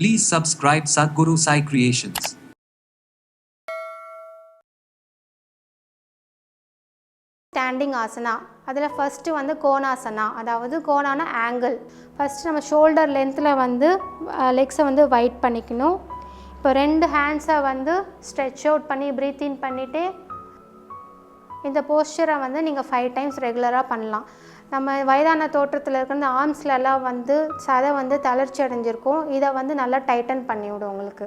Please subscribe Sadhguru Sai Creations. Standing asana அதில் first வந்து கோணாசனா. அதாவது கோணான ஆங்கிள் ஃபஸ்ட்டு நம்ம ஷோல்டர் லென்த்தில் வந்து லெக்ஸை வந்து வைட் பண்ணிக்கணும். இப்போ ரெண்டு ஹேண்ட்ஸை வந்து ஸ்ட்ரெச் அவுட் பண்ணி ப்ரீத் இன் பண்ணிவிட்டு இந்த போஸ்டரை வந்து நீங்கள் ஃபைவ் டைம்ஸ் ரெகுலராக பண்ணலாம். நம்ம வயதான தோற்றத்தில் இருக்கிற இந்த ஆர்ம்ஸ்லலாம் வந்து சதை வந்து தளர்ச்சி அடைஞ்சிருக்கும். இதை வந்து நல்லா டைட்டன் பண்ணிவிடும் உங்களுக்கு.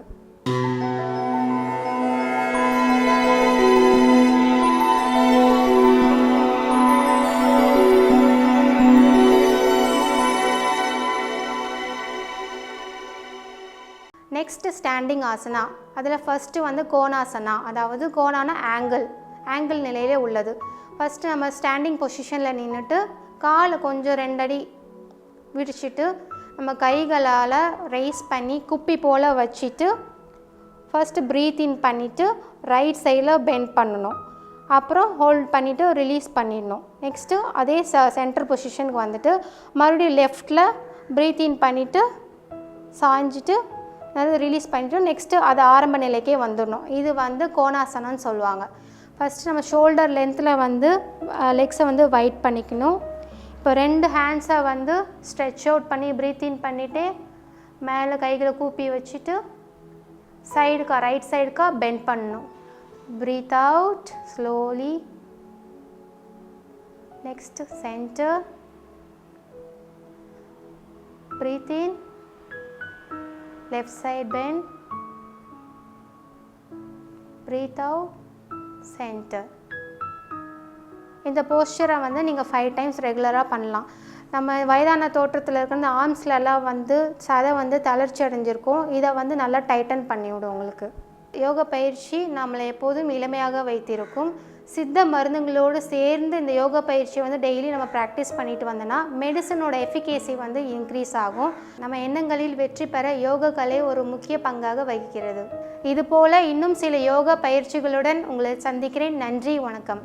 நெக்ஸ்ட்டு ஸ்டாண்டிங் ஆசனா அதில் ஃபஸ்ட்டு வந்து கோணாசனா. அதாவது கோணான ஆங்கிள் ஆங்கிள் நிலையிலே உள்ளது. ஃபஸ்ட்டு நம்ம ஸ்டாண்டிங் பொசிஷனில் நின்றுட்டு காலை கொஞ்சம் ரெண்டடி விரிச்சிட்டு நம்ம கைகளால் ரைஸ் பண்ணி குப்பி போல் வச்சுட்டு ஃபஸ்ட்டு ப்ரீத் இன் பண்ணிவிட்டு ரைட் சைடில் பெண்ட் பண்ணணும். அப்புறம் ஹோல்ட் பண்ணிவிட்டு ரிலீஸ் பண்ணிடணும். நெக்ஸ்ட்டு அதே ச சென்டர் பொசிஷனுக்கு வந்துட்டு மறுபடியும் லெஃப்டில் ப்ரீத் இன் பண்ணிவிட்டு சாஞ்சிட்டு அதாவது ரிலீஸ் பண்ணிவிட்டு நெக்ஸ்ட்டு அது ஆரம்ப நிலைக்கே வந்துடணும். இது வந்து கோணாசனம்னு சொல்லுவாங்க. ஃபஸ்ட்டு நம்ம ஷோல்டர் லென்த்தில் வந்து லெக்ஸை வந்து வைட் பண்ணிக்கணும். இப்போ ரெண்டு ஹேண்ட்ஸை வந்து ஸ்ட்ரெச் அவுட் பண்ணி ப்ரீத் இன் பண்ணிவிட்டு மேலே கைகளை கூப்பி வச்சுட்டு சைடுக்கா ரைட் சைடுக்கா பெண்ட் பண்ணணும். Breathe out slowly next centre breathe in left side bend. Breathe out centre இந்த போஸ்டரை வந்து நீங்கள் ஃபைவ் டைம்ஸ் ரெகுலராக பண்ணலாம். நம்ம வயதான தோற்றத்தில் இருக்கிற இந்த ஆர்ம்ஸ்லலாம் வந்து சதை வந்து தளர்ச்சி அடைஞ்சிருக்கும். இதை வந்து நல்லா டைட்டன் பண்ணிவிடும் உங்களுக்கு. யோக பயிற்சி நம்மளை எப்போதும் இளமையாக வைத்திருக்கும். சித்த மருந்துங்களோடு சேர்ந்து இந்த யோகா பயிற்சியை வந்து டெய்லி நம்ம ப்ராக்டிஸ் பண்ணிட்டு வந்தோன்னா மெடிசனோட எஃபிகேசி வந்து இன்க்ரீஸ் ஆகும். நம்ம எண்ணங்களில் வெற்றி பெற யோக கலை ஒரு முக்கிய பங்காக வகிக்கிறது. இதுபோல் இன்னும் சில யோகா பயிற்சிகளுடன் உங்களை சந்திக்கிறேன். நன்றி வணக்கம்.